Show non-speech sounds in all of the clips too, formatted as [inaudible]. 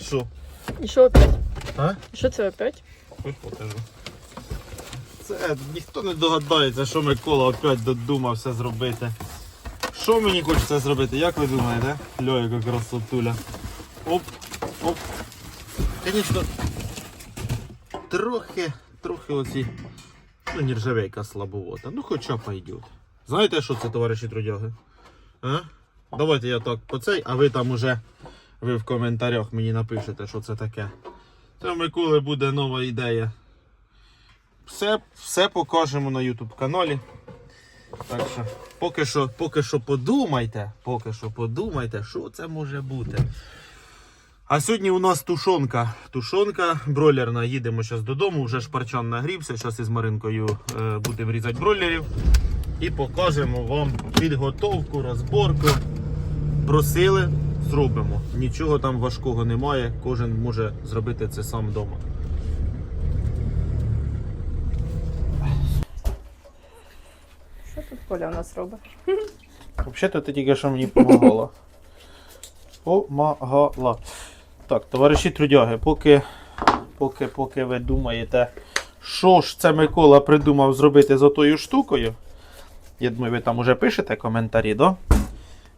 Що? І що опять? А? І Що це опять? Ось покажу. Це ніхто не догадається, що Микола опять додумався зробити. Що мені хочеться зробити? Як ви думаєте? Льо, яка красотуля. Оп, оп. Звісно, трохи, трохи оці. Ну, нержавейка слабовата. Ну хоча пойдет. Знаєте, що це, товариші трудяги? А? Давайте я так по цей, а ви там уже ви в коментарях мені напишете, що це таке. У Миколи буде нова ідея. Все, все покажемо на YouTube каналі. Так що, поки що, поки що подумайте, поки що подумайте, що це може бути. А сьогодні у нас тушонка. Тушонка бройлерна. Їдемо зараз додому, вже шпарчан нагрівся. Зараз із Маринкою е, будемо різати бройлерів. І покажемо вам підготовку, розборку. Просили, зробимо. Нічого там важкого немає. Кожен може зробити це сам вдома. Що тут Коля у нас робить? Взагалі-то ти тільки що мені допомагала. Помагала. Так, товариші трудяги, поки, поки, поки ви думаєте, що ж це Микола придумав зробити з отою штукою. Я думаю, ви там уже пишете коментарі, да?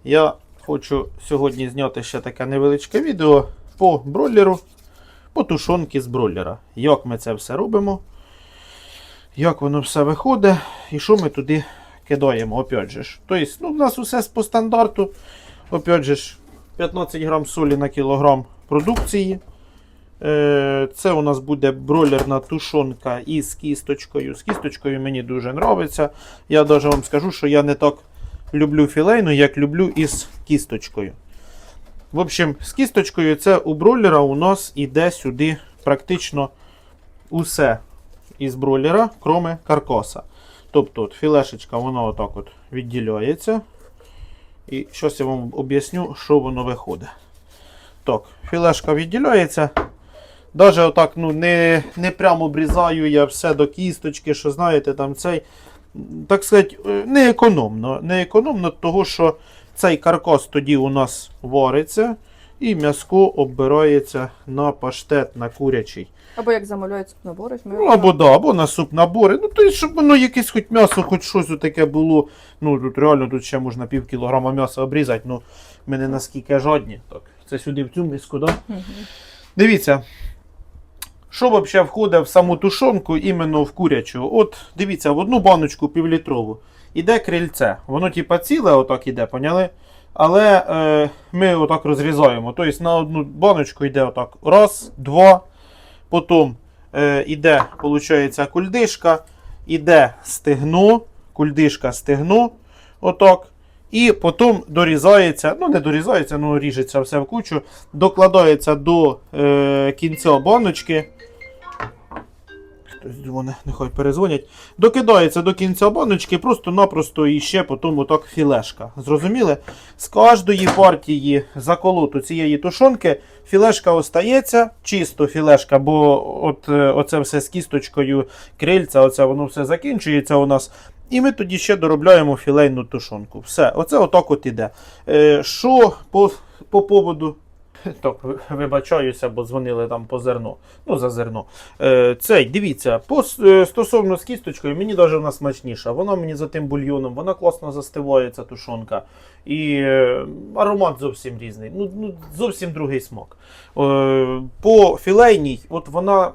Я хочу сьогодні зняти ще таке невеличке відео по бройлеру, по тушонки з бройлера. Як ми це все робимо, як воно все виходить і що ми туди кидаємо, опять же. ж. Тобто, ну, у нас усе по стандарту. Опять же, ж, 15 грам солі на кілограм продукції. Е, Це у нас буде бройлерна тушонка із кісточкою. З кісточкою мені дуже подобається. Я навіть вам скажу, що я не так люблю філейну, як люблю із кісточкою. В общем, з кісточкою це у бройлера у нас іде сюди практично усе із бройлера, кроме каркаса. Тобто от, філешечка вона отак от відділяється. І щось я вам об'ясню, що воно виходить. Так, філешка відділяється. Даже отак, ну, не, не прямо обрізаю я все до кісточки, що знаєте, там цей, так сказати, е, не економно. Не що цей каркас тоді у нас вариться, і м'яско оббирається на паштет, на курячий. Або як замовляють набори. Ну, або да, або на суп набори. Ну, то щоб воно якесь хоч м'ясо, хоч щось таке було. Ну, тут реально тут ще можна пів кілограма м'яса обрізати, ну ми не наскільки жадні. Так, це сюди в цю миску, да? Дивіться. Що взагалі входить в саму тушонку, іменно в курячу? От, дивіться, в одну баночку півлітрову іде крильце. Воно типа ціле, отак іде, поняли? Але е, ми отак розрізаємо. Тобто на одну баночку йде отак. Раз, два. Потім е, іде, виходить, кульдишка, іде стегно, кульдишка стегно. Отак. І потім дорізається, ну не дорізається, ну ріжеться все в кучу, докладається до е, кінця баночки. Хтось дзвоне, нехай перезвонять. Докидається до кінця баночки, просто-напросто і ще потім отак філешка. Зрозуміли? З кожної партії заколоту цієї тушонки філешка остається, чисто філешка, бо от, е, оце все з кісточкою крильця, оце воно все закінчується у нас. І ми тоді ще доробляємо філейну тушонку. Все, оце отак от іде. Е, що по, по поводу. [laughs] Так, вибачаюся, бо дзвонили там по зерно. Ну, за зерно. Е, цей, дивіться, по, е, стосовно з кісточкою, мені навіть вона смачніша. Вона мені за тим бульйоном, вона класно застиває, ця тушонка. І е, аромат зовсім різний. Ну, ну, зовсім другий смак. Е, по філейній, от вона,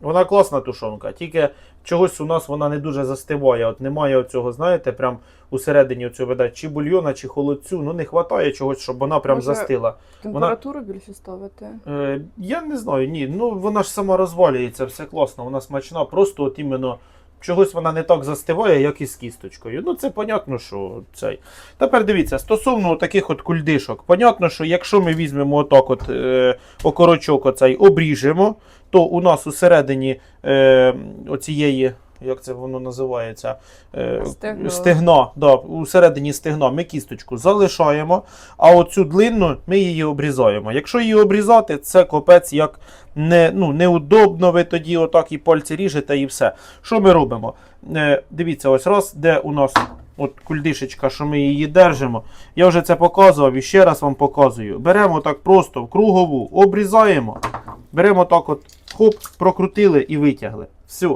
вона класна тушонка, тільки чогось у нас вона не дуже застиває. От немає оцього, знаєте, прям усередині оцього видать, чи бульйона, чи холодцю. Ну не вистачає чогось, щоб вона прям Може, застила. Температуру більше ставити. Е, я не знаю, ні. Ну вона ж сама розвалюється, все класно, вона смачна. Просто от іменно чогось вона не так застиває, як і з кісточкою. Ну це понятно, що цей. Тепер дивіться, стосовно таких от кульдишок, понятно, що якщо ми візьмемо отак от е, окорочок оцей обріжемо, то у нас усередині е, оцієї як це воно називається? Е, Стегно. да, усередині стегна ми кісточку залишаємо, а оцю длинну ми її обрізаємо. Якщо її обрізати, це копець як не, ну, неудобно, ви тоді отак і пальці ріжете і все. Що ми робимо? Е, дивіться, ось раз, де у нас от кульдишечка, що ми її держимо. Я вже це показував і ще раз вам показую. Беремо так просто в кругову, обрізаємо. Беремо так от, хоп, прокрутили і витягли. Все.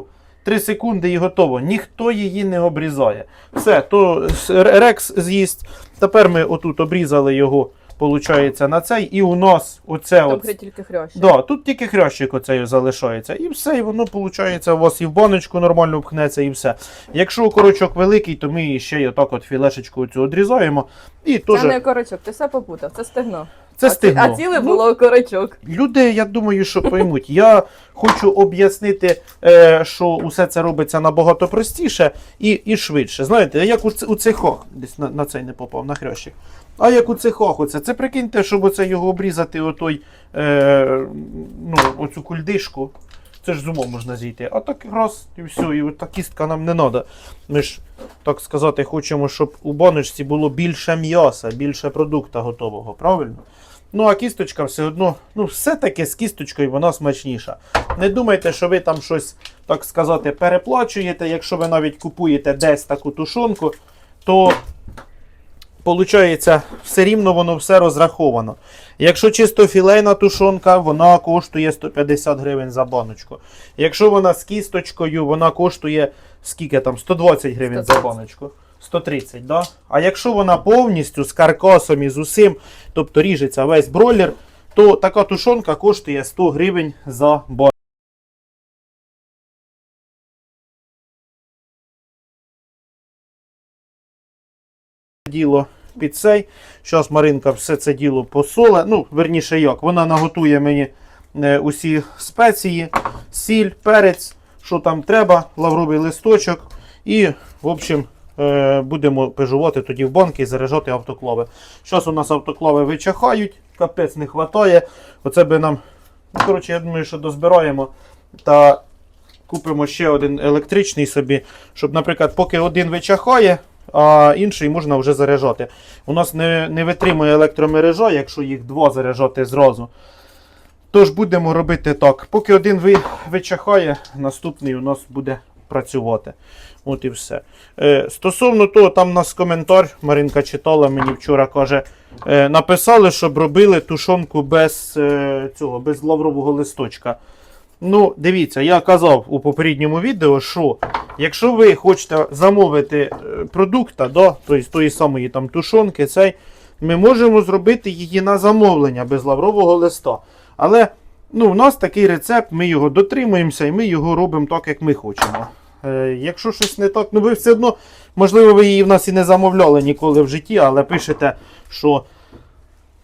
3 секунди і готово. Ніхто її не обрізає. Все, то рекс з'їсть. Тепер ми отут обрізали його, виходить, на цей, і у нас оце Там от. тільки хрящі. Да, тут тільки хрящик оцей залишається. І все, і воно виходить, у вас і в баночку нормально впхнеться, і все. Якщо корочок великий, то ми ще й отак от філешечку цю одрізаємо. І Це не корочок, ти все попутав, це стегно. Це а, стигно. а ціле Ну, було корочок. Люди, я думаю, що поймуть. Я хочу об'яснити, е, що усе це робиться набагато простіше і, і швидше. Знаєте, як у, ц- у цехах, десь на, на цей не попав, на хрящик. А як у цехах оце, це прикиньте, щоб оце його обрізати, отой, е, ну, оцю кульдишку. Це ж з умом можна зійти. А так раз і все, і от та кістка нам не треба. Ми ж, так сказати, хочемо, щоб у баночці було більше м'яса, більше продукту готового, правильно? Ну, а кісточка все одно, ну, все-таки з кісточкою вона смачніша. Не думайте, що ви там щось, так сказати, переплачуєте. Якщо ви навіть купуєте десь таку тушонку, то Получається, все рівно воно все розраховано. Якщо чисто філейна тушонка, вона коштує 150 гривень за баночку. Якщо вона з кісточкою, вона коштує скільки там? 120 гривень за баночку. 130, да? А якщо вона повністю з каркасом і з усім, тобто ріжеться весь бройлер, то така тушонка коштує 100 гривень за баночку. Діло під цей. Зараз Маринка все це діло посоле. Ну, верніше як, вона наготує мені е, усі спеції, сіль, перець, що там треба, лавровий листочок. І, в общем, будемо пежувати тоді в банки і заряджати автоклави. Зараз у нас автоклави вичахають, капець не вистачає. Оце би нам. Ну, коротше, я думаю, що дозбираємо та купимо ще один електричний собі, щоб, наприклад, поки один вичахає, а інший можна вже заряджати. У нас не, не витримує електромережа, якщо їх два заряджати зразу. Тож будемо робити так. Поки один ви, вичахає, наступний у нас буде працювати. От і все. Е, стосовно того, там у нас коментар, Маринка читала мені вчора, каже, е, написали, щоб робили тушонку без е, цього, без лаврового листочка. Ну, дивіться, я казав у попередньому відео, що якщо ви хочете замовити е, продукта, да, тобто тої самої там тушонки, цей, ми можемо зробити її на замовлення без лаврового листа. Але ну, у нас такий рецепт, ми його дотримуємося і ми його робимо так, як ми хочемо. Е, якщо щось не так, ну ви все одно, можливо, ви її в нас і не замовляли ніколи в житті, але пишете, що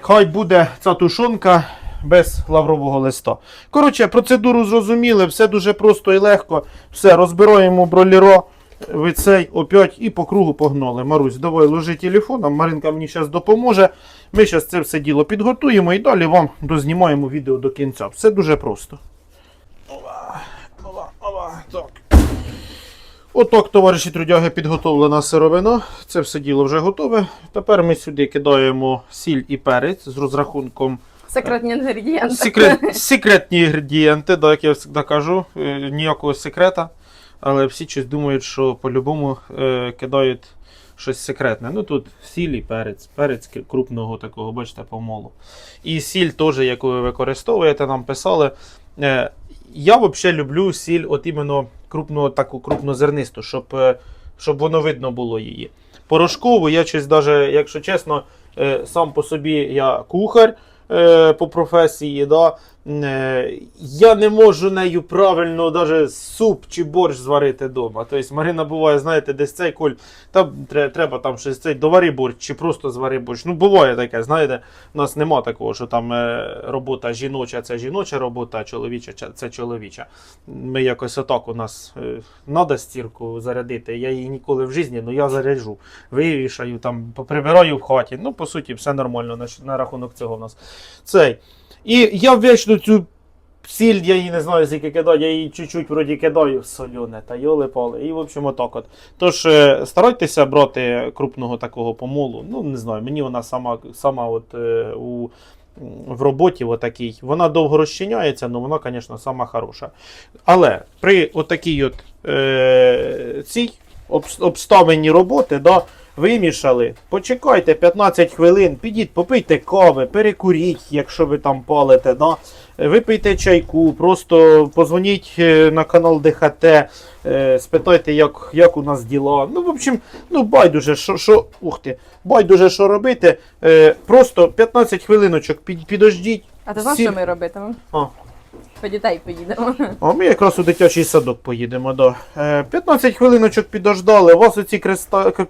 хай буде ця тушонка без лаврового листа. Коротше, процедуру зрозуміли, все дуже просто і легко. Все, розбираємо броліро, ви цей опять і по кругу погнали. Марусь, давай ложи телефон, а Маринка мені зараз допоможе. Ми зараз це все діло підготуємо і далі вам дознімаємо відео до кінця. Все дуже просто. Ова, ова, ова, так. Отак, товариші трудяги, підготовлена сировина. Це все діло вже готове. Тепер ми сюди кидаємо сіль і перець з розрахунком Секретні інгредієнти. Секрет, секретні інгредієнти, да, як я завжди кажу, е, ніякого секрета. Але всі щось думають, що по-любому е, кидають щось секретне. Ну тут сіль і перець, перець крупного такого, бачите, помолу. І сіль теж, яку ви використовуєте, нам писали. Е, я взагалі люблю сіль, от іменно крупну, таку крупнозернисту, щоб, е, щоб воно видно було її. Порошкову, я щось даже, якщо чесно, е, сам по собі я кухар е, по професії. Да? Е, я не можу нею правильно даже суп чи борщ зварити вдома. Тобто Марина буває, знаєте, десь цей коль, там треба там щось цей довари борщ чи просто звари борщ. Ну, буває таке, знаєте, у нас нема такого, що там е, робота жіноча це жіноча робота, а чоловіча це- чоловіча. Ми якось отак у нас надо стірку зарядити. Я її ніколи в житті, ну я заряджу. Вивішаю, там, поприбираю в хаті. Ну, по суті, все нормально на, рахунок цього в нас. Цей. І я вічно цю Сіль я її не знаю, скільки кидаю, я її чуть-чуть вроді кидаю солене, та йоли пали. І в общем отак от. Тож е, старайтеся брати крупного такого помолу. Ну, не знаю, мені вона сама, сама от, е, у, в роботі отакій. Вона довго розчиняється, але вона, звісно, сама хороша. Але при отакій от, е, цій обставині роботи, да, вимішали, почекайте 15 хвилин, підіть, попийте кави, перекуріть, якщо ви там палите. Да. Випийте чайку, просто позвоніть е, на канал ДХТ, е, спитайте, як, як у нас діла. Ну, в общем, ну байдуже, що, що, ух ти, байдуже, що робити. Е, просто 15 хвилиночок під, підождіть. А ти знаєш, що ми робитимемо? По дітей поїдемо. А ми якраз у дитячий садок поїдемо. Да. Е, 15 хвилиночок підождали, у вас оці креста, к-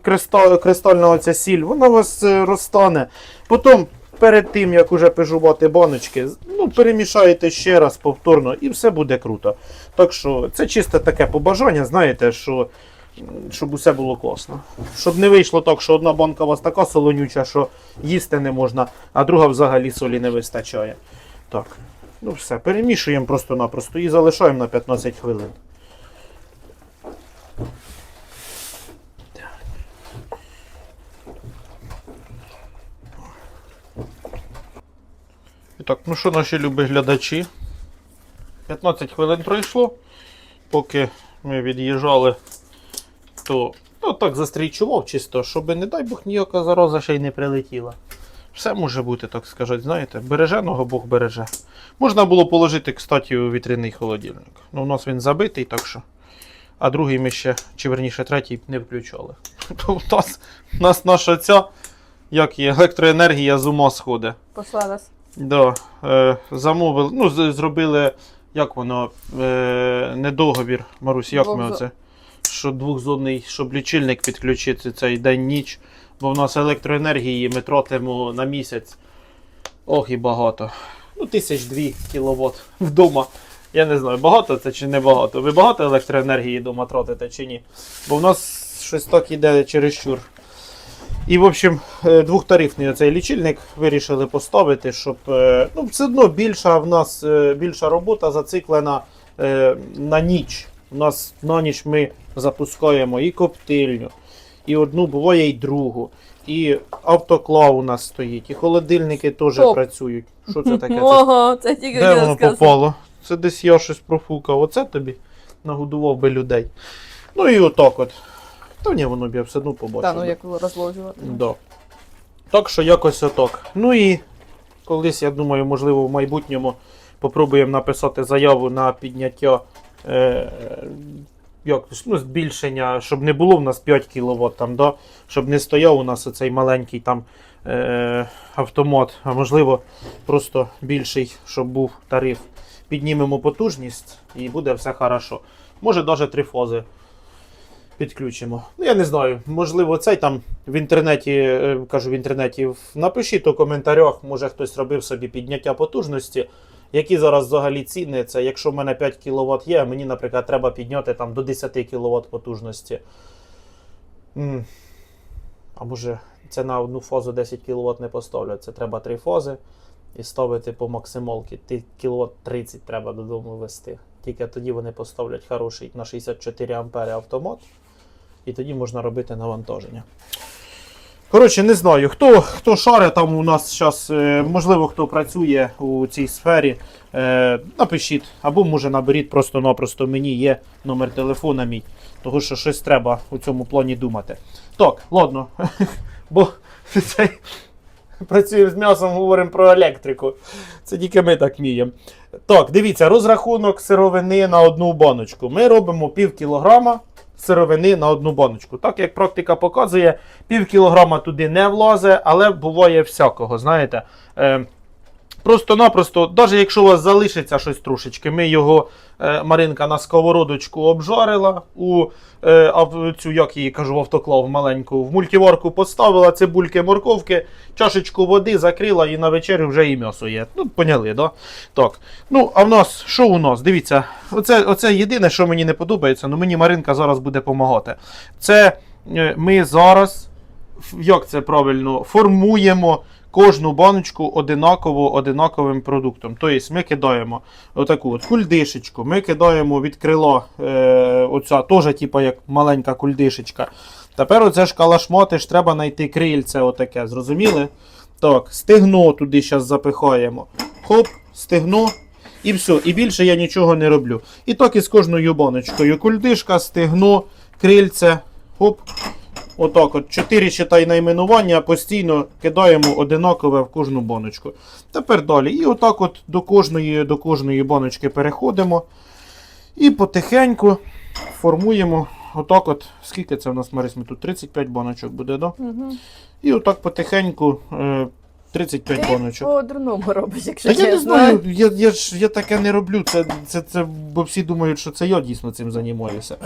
кристальна оця сіль, вона у вас е, розтане. Потім, перед тим, як уже пижувати баночки, ну, перемішаєте ще раз повторно і все буде круто. Так що це чисто таке побажання, знаєте, що. Щоб усе було класно. Щоб не вийшло так, що одна банка у вас така солонюча, що їсти не можна, а друга взагалі солі не вистачає. Так. Ну все, перемішуємо просто-напросто і залишаємо на 15 хвилин. І так, ну що наші любі глядачі? 15 хвилин пройшло. Поки ми від'їжджали, то ну, так застрічував чисто, щоб, не дай Бог, ніяка зараза ще й не прилетіла. Все може бути, так сказати, знаєте, береженого Бог береже. Можна було положити, кстати, у вітряний холодильник. Ну, у нас він забитий, так що. А другий ми ще, чи верніше третій, не включали. [laughs] То у нас, у нас наша ця, як є, електроенергія з ума сходить. Послалась. Да, е, замовили, ну, з- зробили, як воно, е, не договір, Марусь, як ми Двохзо- оце? Що двохзонний, щоб лічильник підключити цей день-ніч, бо в нас електроенергії ми тратимо на місяць. Ох і багато. Ну, тисяч дві кіловат вдома. Я не знаю, багато це чи не багато. Ви багато електроенергії вдома тратите чи ні? Бо в нас щось так іде чересчур. І, в общем, е, двохтарифний оцей лічильник вирішили поставити, щоб е, ну, все одно більша в нас е, більша робота зациклена на ніч. У нас на ніч ми запускаємо і коптильню, і одну, буває, і другу. І автоклав у нас стоїть, і холодильники теж Топ. працюють. Що це таке? [laughs] Ого, це тільки де воно попало? Це десь я щось профукав. Оце тобі нагодував би людей. Ну і отак от. Та ні, воно б я все одно побачив. Та, ну як розложувати. Да. Так що якось отак. Ну і колись, я думаю, можливо, в майбутньому попробуємо написати заяву на підняття е, як, ну, збільшення, щоб не було в нас 5 кВт, там, да? щоб не стояв у нас оцей маленький там е, автомат, а можливо, просто більший, щоб був тариф. Піднімемо потужність і буде все хорошо. Може, навіть три фази підключимо. Ну, я не знаю, можливо, цей там в інтернеті, е, кажу в інтернеті, напишіть у коментарях, може хтось робив собі підняття потужності. Які зараз взагалі ціни? Це якщо в мене 5 кВт є, а мені, наприклад, треба підняти там до 10 кВт потужності. А може, це на одну фазу 10 кВт не поставлять. Це треба три фази і ставити по максималки. Ти кВт 30 треба додому вести. Тільки тоді вони поставлять хороший на 64 ампери автомат. І тоді можна робити навантаження. Коротше, не знаю, хто, хто шарить там у нас зараз, можливо, хто працює у цій сфері, е, напишіть, або може наберіть просто-напросто мені є номер телефона мій, тому що щось треба у цьому плані думати. Так, ладно, [laughs] бо цей, працюємо з м'ясом, говоримо про електрику. Це тільки ми так вміємо. Так, дивіться, розрахунок сировини на одну баночку. Ми робимо пів кілограма сировини на одну баночку. Так як практика показує, пів кілограма туди не влазить, але буває всякого, знаєте. Е, Просто-напросто, навіть якщо у вас залишиться щось трошечки, ми його е, Маринка на сковородочку обжарила у е, цю, як її кажу, в автоклав маленьку, в мультиварку поставила цибульки, морковки, чашечку води закрила і на вечерю вже і м'ясо є. Ну, поняли, да? Так. Ну, а в нас, що у нас? Дивіться, оце, оце єдине, що мені не подобається, ну мені Маринка зараз буде допомагати. Це е, ми зараз, як це правильно, формуємо кожну баночку одинаково одинаковим продуктом. Тобто ми кидаємо отаку от кульдишечку, ми кидаємо від крила, е, оця теж типу, як маленька кульдишечка. Тепер оце ж калашмоти ж треба знайти крильце отаке, зрозуміли? Так, стегно туди зараз запихаємо. Хоп, стегно. І все, і більше я нічого не роблю. І так із кожною баночкою. Кульдишка, стегно, крильце. Хоп. Отак от. 4 читай найменування, постійно кидаємо одинакове в кожну боночку. Тепер далі. І отак от до кожної, до кожної боночки переходимо. І потихеньку формуємо. Отак от. Скільки це в нас, Марис, ми тут 35 баночок буде, да? Угу. І отак потихеньку е, 35 Ти баночок. по дурному робиш, якщо Та я не чесно. знаю, я, я ж я таке не роблю. Це, це, це, бо всі думають, що це я дійсно цим займаюся.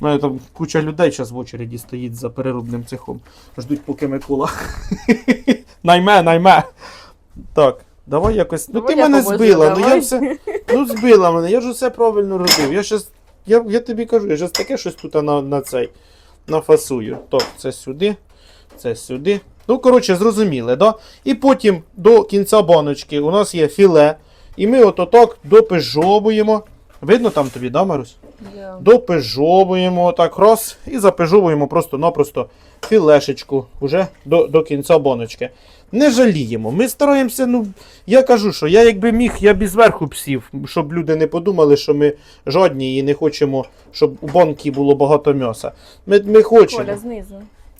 У мене там куча людей зараз в очереді стоїть за переробним цехом. Ждуть, поки Микола. [laughs] найме, найме. Так, давай якось. Ну Давай ти я мене поможу, збила, ну я давай. все. Ну збила мене, я ж усе правильно робив. Я щас. Я, я тобі кажу, я щас таке щось тут на, на цей нафасую. Так, це сюди, це сюди. Ну, коротше, зрозуміли, да? І потім до кінця баночки у нас є філе. І ми от отак допижовуємо. Видно там тобі, да, Марусь? Я. Допижовуємо так раз і запижовуємо просто-напросто філешечку вже до, до кінця баночки. Не жаліємо. Ми стараємося, ну, я кажу, що я якби міг, я б і зверху б сів, щоб люди не подумали, що ми жодні і не хочемо, щоб у банки було багато м'яса. Ми, ми хочемо. Коля знизу.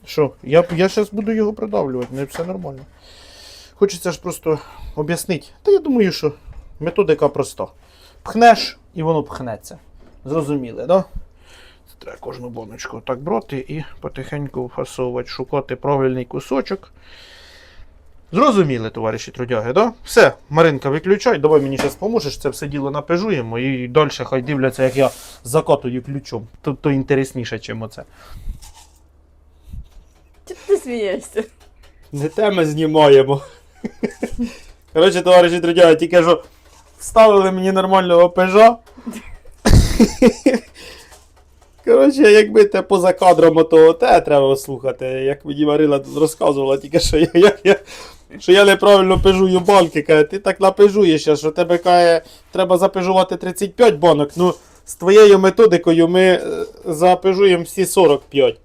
Що? Я, я зараз буду його придавлювати, не все нормально. Хочеться ж просто об'яснити. Та я думаю, що методика проста. Пхнеш і воно пхнеться. Зрозуміли, да? Це треба кожну баночку так брати і потихеньку фасовувати, шукати правильний кусочок. Зрозуміли, товариші трудяги, да? Все, Маринка, виключай, давай мені зараз поможеш, це все діло напежуємо і далі хай дивляться, як я закатую ключом. То, інтересніше, чим оце. Смієшся? Не те ми знімаємо. Коротше, товариші трудяги, тільки що вставили мені нормального пежа. Коротше, якби те поза кадром того те треба слухати, як мені Марила розказувала, тільки що я, як я, що я неправильно пежую банки. Каже, ти так напежуєш, що тебе каже, треба запежувати 35 банок. Ну, з твоєю методикою ми е, запежуємо всі 45.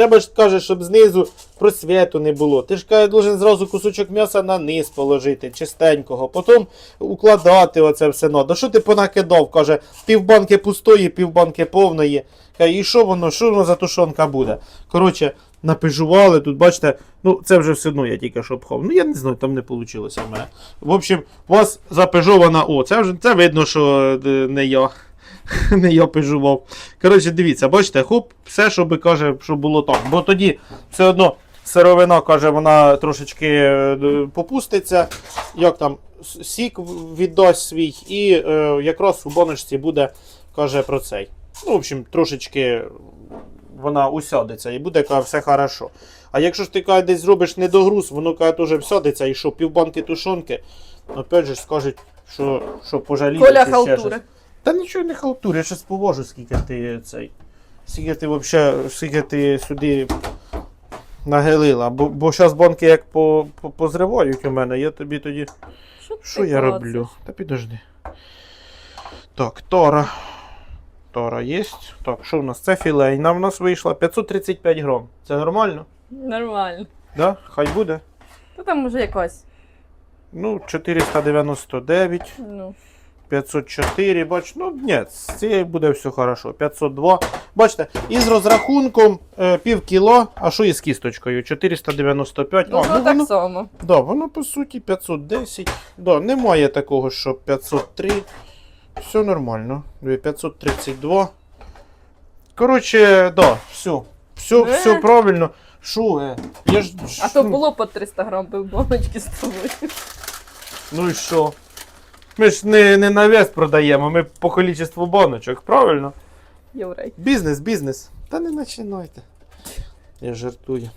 Треба ж каже, щоб знизу просвіту не було. Ти ж каже, должен зразу кусочок м'яса на низ положити, чистенького, потім укладати оце все надо. Що ти понакидав? Каже, півбанки пустої, півбанки повної. Каже, і що воно, що воно за тушонка буде? Коротше, напежували тут, бачите, ну це вже все одно я тільки що пхав. Ну я не знаю, там не вийшло в мене. В общем, у вас запежована, о, це вже це видно, що е, не я. [laughs] Не я пижував. Коротше, дивіться, бачите, хоп, все, що би каже, що було так. Бо тоді все одно сировина, каже, вона трошечки е, попуститься. Як там, сік віддасть свій, і е, якраз у боночці буде, каже про цей. Ну, в общем, трошечки вона усядеться і буде каже, все хорошо. А якщо ж ти каже, десь зробиш недогруз, воно каже, теж всядеться, і що, півбанки тушонки, опять же скажуть, що, що пожалієте. Коля халтури. Та нічого не халтур, я щас повожу, скільки ти цей. Скільки ти вообще, скільки ти сюди нагелила. Бо, бо зараз банки як по, по, позривають у мене, я тобі тоді. Що ти я роблю? Та підожди. Так, Тора. Тора є. Так, що в нас? Це філейна в нас вийшла 535 грам. Це нормально? Нормально. Да? Хай буде. Ну там може якось. Ну, 499. Ну. 504, бач, ну ні, з цією буде все хорошо. 502. Бачите, із розрахунком е, пів кіло, а що із кісточкою? 495. Ну, а, ну, ну, так воно, само. да, воно по суті 510. Да, немає такого, що 503. Все нормально. 532. Коротше, да, все. Все, Е. все правильно. Що, е? Я ж, А то було по 300 грам баночки з тобою. Ну і що? Ми ж не, не на вес продаємо, ми по кількості баночок, правильно? Єврей. Бізнес, бізнес. Та не починайте. Я жартую.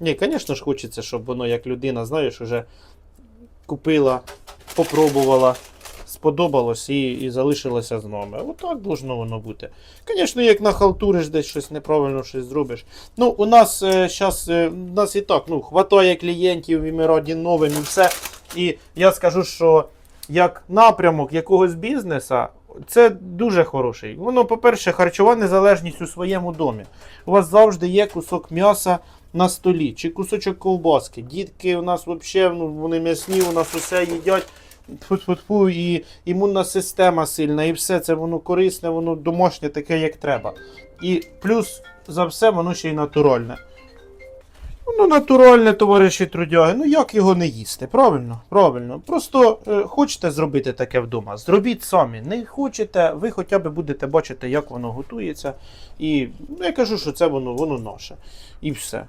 Ні, звісно ж хочеться, щоб воно як людина, знаєш, уже купила, попробувала, сподобалось і, і залишилося з нами. Отак должно воно бути. Звісно, як нахалтуриш десь щось неправильно щось зробиш. Ну, у нас зараз у нас і так ну, хватає клієнтів, і ми раді новим, і все. І я скажу, що як напрямок якогось бізнеса, це дуже хороший. Воно, по-перше, харчова незалежність у своєму домі. У вас завжди є кусок м'яса на столі, чи кусочок ковбаски. Дітки у нас взагалі ну, вони м'ясні, у нас усе їдять. І імунна система сильна, і все це воно корисне, воно домашнє, таке, як треба. І плюс за все воно ще й натуральне. Ну, натуральне, товариші трудяги. Ну як його не їсти? Правильно? Правильно. Просто е, хочете зробити таке вдома, зробіть самі. Не хочете, ви хоча б будете бачити, як воно готується. І ну, я кажу, що це воно, воно наше. І все.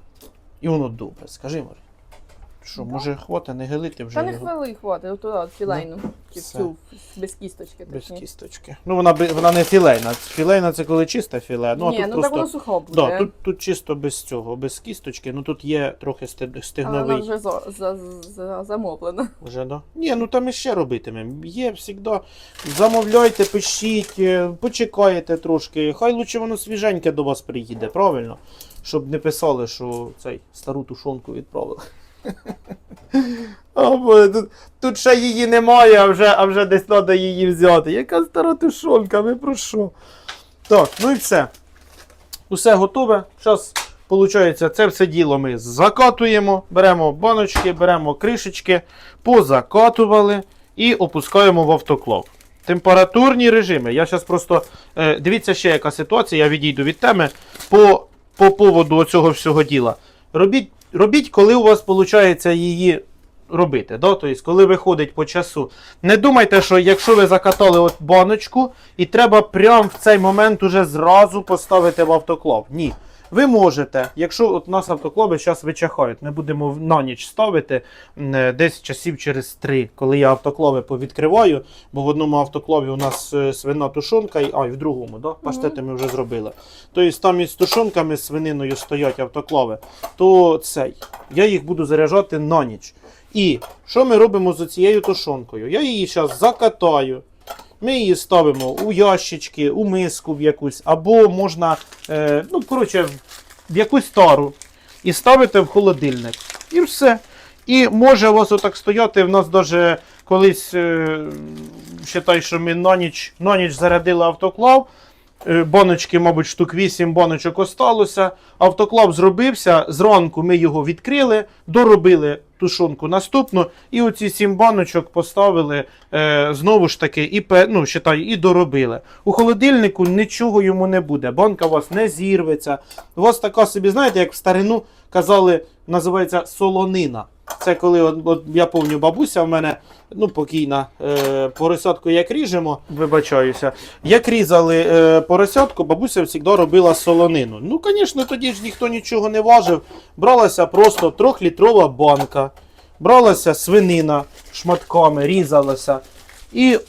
І воно добре. Скажи, Марі. Що, Да. може, хвата не гелити вже Та не його хвили от туди, філейну. Чи все. цю без кісточки. без точніше. кісточки. Ну, вона, би- вона не філейна. Філейна це коли чисте філе. Ну, а Ні, тут ну просто... так воно сухо буде. Да, тут, тут чисто без цього, без кісточки. Ну тут є трохи сте- Але воно вже за, за, за, замоплено. Вже, да? Ні, ну там іще робитимемо. Є завжди. Замовляйте, пишіть, е, почекаєте трошки. Хай лучше воно свіженьке до вас приїде, правильно? Щоб не писали, що цей стару тушонку відправили. О, Боже, тут, тут ще її немає, а вже, а вже десь треба її взяти. Яка стара тушонка, ви про що? Так, ну і все. Усе готове. Зараз, виходить, це все діло ми закатуємо, беремо баночки, беремо кришечки, позакатували і опускаємо в автоклав. Температурні режими. Я зараз просто. Е, дивіться ще яка ситуація, я відійду від теми. По, по поводу цього всього діла. Робіть, робіть, коли у вас виходить її робити. Да? Тобто, коли виходить по часу. Не думайте, що якщо ви закатали от баночку, і треба прямо в цей момент уже зразу поставити в автоклав. Ні. Ви можете, якщо от у нас автоклави зараз вичахають, ми будемо на ніч ставити е, десь часів через три, коли я автоклави повідкриваю, бо в одному автоклаві у нас е, свина тушонка, а, і в другому, да? паштети ми вже зробили. Тобто там із тушонками, свининою стоять автоклави, то цей, я їх буду заряджати на ніч. І що ми робимо з цією тушонкою? Я її зараз закатаю. Ми її ставимо у ящички, у миску в якусь, або можна, е, ну, коротше, в якусь тару. І ставите в холодильник. І все. І може у вас отак стояти. В нас навіть колись, е, що ми на ніч, на ніч зарядили автоклав. Е, Баночки, мабуть, штук 8 баночок осталося. Автоклав зробився. Зранку ми його відкрили, доробили тушонку наступну, і оці 7 баночок поставили е, знову ж таки, і, ну, считай, і доробили. У холодильнику нічого йому не буде. Банка у вас не зірветься. У вас така собі, знаєте, як в старину казали, називається солонина. Це коли от, от, я пам'ятаю, бабуся в мене ну, покійна, е, поросятку як ріжемо, вибачаюся. Як різали е, поросятку, бабуся завжди робила солонину. Ну, звісно, тоді ж ніхто нічого не важив. Бралася просто трьохлітрова банка, бралася свинина шматками, різалася. І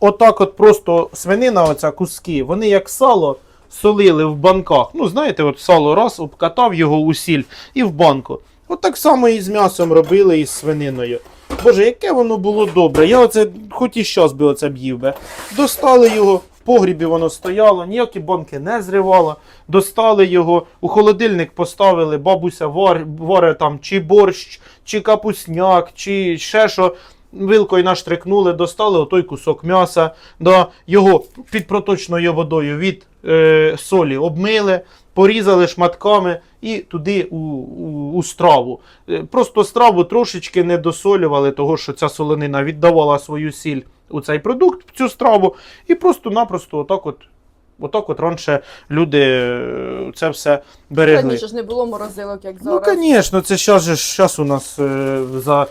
отак от просто свинина, оця куски, вони як сало солили в банках. Ну, знаєте, от сало раз, обкатав його у сіль і в банку. От так само і з м'ясом робили і з свининою. Боже, яке воно було добре. Я оце хоч і щас би оце б'їв би. Достали його, в погрібі воно стояло, ніякі банки не зривало. Достали його, у холодильник поставили, бабуся вар, варе там чи борщ, чи капусняк, чи ще що. Вилкою наштрикнули, достали отой кусок м'яса, да, його під проточною водою від е, солі обмили, порізали шматками і туди у, у, у страву. Е, Просто страву трошечки не досолювали, того що ця солонина віддавала свою сіль у цей продукт, в цю страву, і просто-напросто отак от. Отак от раніше люди е, це все берегли. Раніше ж не було морозилок, як зараз. Ну, звісно, це зараз у нас е, за.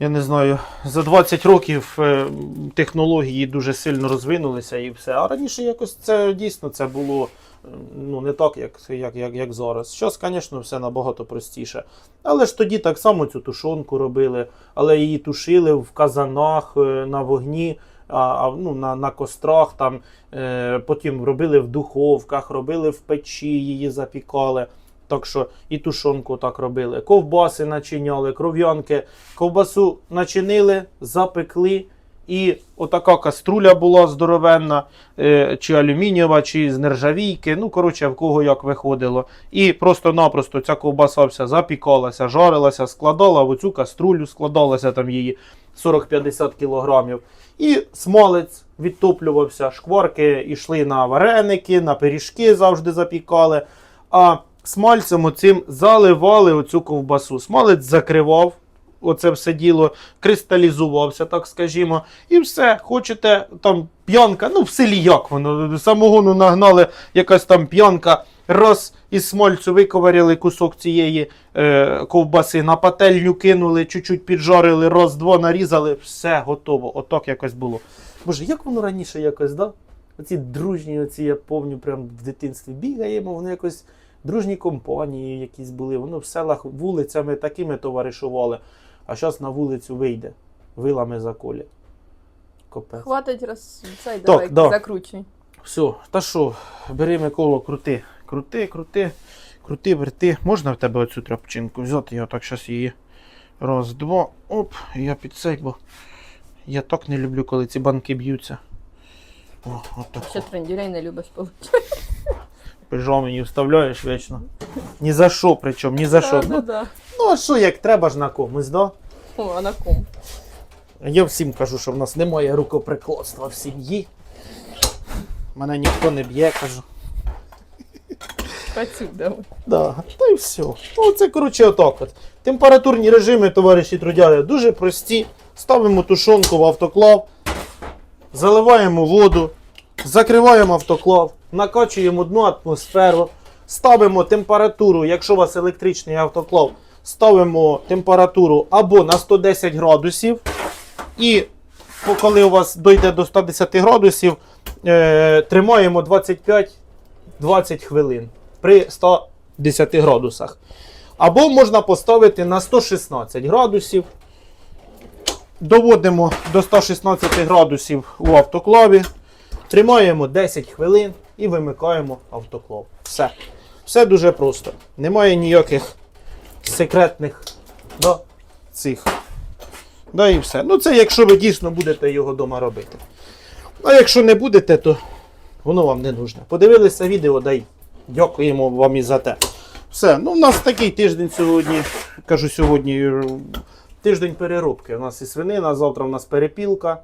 Я не знаю, за 20 років е, технології дуже сильно розвинулися і все. А раніше якось це дійсно це було е, ну, не так, як, як, як, як зараз. Зараз, звісно, все набагато простіше. Але ж тоді так само цю тушонку робили, але її тушили в казанах е, на вогні, а, ну, на, на кострах, там, е, потім робили в духовках, робили в печі, її запікали. Так що і тушонку так робили. Ковбаси начиняли, кров'янки. Ковбасу начинили, запекли І отака каструля була здоровенна, е, чи алюмінієва, чи з нержавійки. Ну, коротше, в кого як виходило. І просто-напросто ця ковбаса вся запікалася, жарилася, складала в оцю каструлю, складалася там її 40-50 кілограмів. І смалець відтоплювався, шкварки йшли на вареники, на пиріжки завжди запікали. А смальцем оцим заливали оцю ковбасу. Смалець закривав оце все діло, кристалізувався, так скажімо. І все, хочете там п'янка, ну в селі як воно, самогону нагнали, якась там п'янка. Раз із смальцю виковарили кусок цієї е, ковбаси, на пательню кинули, чуть-чуть піджарили, раз-два нарізали, все готово. Отак якось було. Боже, як воно раніше якось, да? Оці дружні, оці я пам'ятаю, прям в дитинстві бігаємо, вони якось дружні компанії якісь були. Воно в селах вулицями такими товаришували. А зараз на вулицю вийде, вилами заколять. Капець. Хватить роз... цей Так, давай да. закручуй. Все, та що, бери Миколо, крути. Крути, крути, крути, верти. Можна в тебе оцю тряпчинку взяти? Я так зараз її. Раз, два. Оп, я під цей, бо я так не люблю, коли ці банки б'ються. О, отак. Ще трендюлей не любиш получити. Пижо мені вставляєш вічно. Ні за що, причому, ні за що. Ну, да. ну а що, як треба ж на комусь, да? О, а на ком? Я всім кажу, що в нас немає рукоприкладства в сім'ї. Мене ніхто не б'є, кажу. Працюй давай. Да, та й все. Ну, це, коротше, отак от. Температурні режими, товариші трудяги, дуже прості. Ставимо тушонку в автоклав, заливаємо воду, закриваємо автоклав, накачуємо одну атмосферу, ставимо температуру, якщо у вас електричний автоклав, ставимо температуру або на 110 градусів. І коли у вас дойде до 110 градусів, е, тримаємо 25-20 хвилин при 110 градусах. Або можна поставити на 116 градусів. Доводимо до 116 градусів у автоклаві. Тримаємо 10 хвилин і вимикаємо автоклав. Все. Все дуже просто. Немає ніяких секретних да, цих. Да і все. Ну це якщо ви дійсно будете його вдома робити. А якщо не будете, то воно вам не нужне. Подивилися відео, дай дякуємо вам і за те. Все, ну у нас такий тиждень сьогодні. Кажу сьогодні. е, Тиждень переробки. У нас і свинина, завтра у нас перепілка,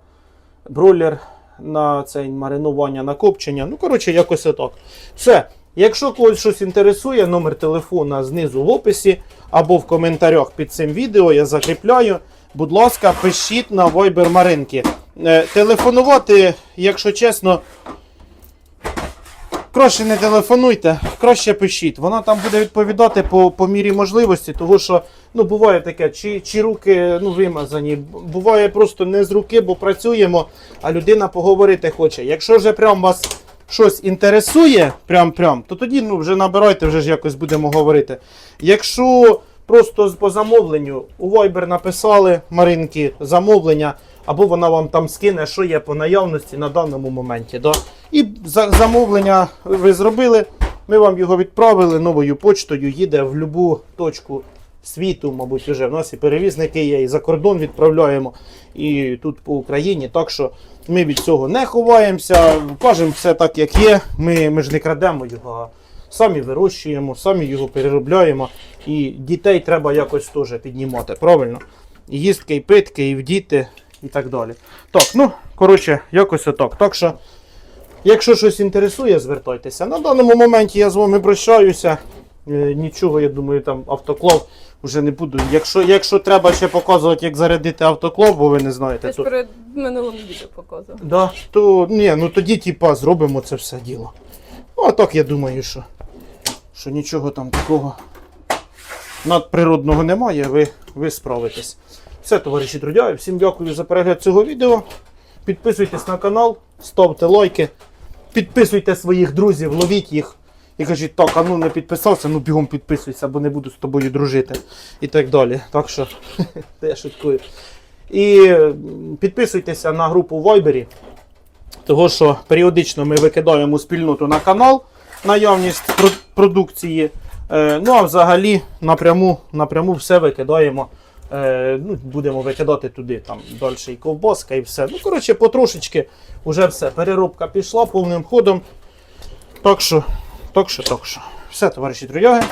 бройлер на цей маринування, на копчення. Ну, коротше, якось отак. Все. Якщо когось щось інтересує, номер телефона знизу в описі або в коментарях під цим відео я закріпляю. Будь ласка, пишіть на Viber Маринки. Е, телефонувати, якщо чесно, краще не телефонуйте, краще пишіть. Вона там буде відповідати по, по мірі можливості, тому що ну, буває таке, чи, чи руки ну, вимазані, буває просто не з руки, бо працюємо, а людина поговорити хоче. Якщо вже прям вас щось інтересує, прям прям, то тоді ну, вже набирайте, вже ж якось будемо говорити. Якщо просто по замовленню у Viber написали Маринки замовлення, або вона вам там скине, що є по наявності на даному моменті. Да? І за, замовлення ви зробили, ми вам його відправили новою почтою, їде в будь-яку точку світу, мабуть, вже. В нас і перевізники є, і за кордон відправляємо, і тут по Україні. Так що ми від цього не ховаємося, кажемо все так, як є. Ми, ми ж не крадемо його, а самі вирощуємо, самі його переробляємо. І дітей треба якось теж піднімати, правильно? І їстки, і питки, і в діти, і так далі. Так, ну, коротше, якось отак. Так що, якщо щось інтересує, звертайтеся. На даному моменті я з вами прощаюся. Е, Нічого, я думаю, там автоклав вже не буду. Якщо, якщо треба ще показувати, як зарядити автоклав, бо ви не знаєте, Ти ж то, перед минулим відео показував. да, то ні, ну тоді типа зробимо це все діло. Ну, а так я думаю, що, що нічого там такого надприродного немає, ви, ви справитесь. Все, товариші трудяги, всім дякую за перегляд цього відео. Підписуйтесь на канал, ставте лайки, підписуйте своїх друзів, ловіть їх. І кажуть, так, а ну не підписався, ну бігом підписуйся, бо не буду з тобою дружити. І так далі. Так що, [laughs] я шуткую. І підписуйтеся на групу в Viber, того що періодично ми викидаємо спільноту на канал, наявність продукції. Е, ну, а взагалі напряму напряму все викидаємо. Е, ну, Будемо викидати туди там далі і ковбаска, і все. Ну, коротше, потрошечки вже все. Переробка пішла повним ходом. Так що. Токше, токше. Все, товариші трудяги.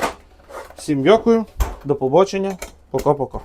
Всім дякую, до побачення, пока-пока.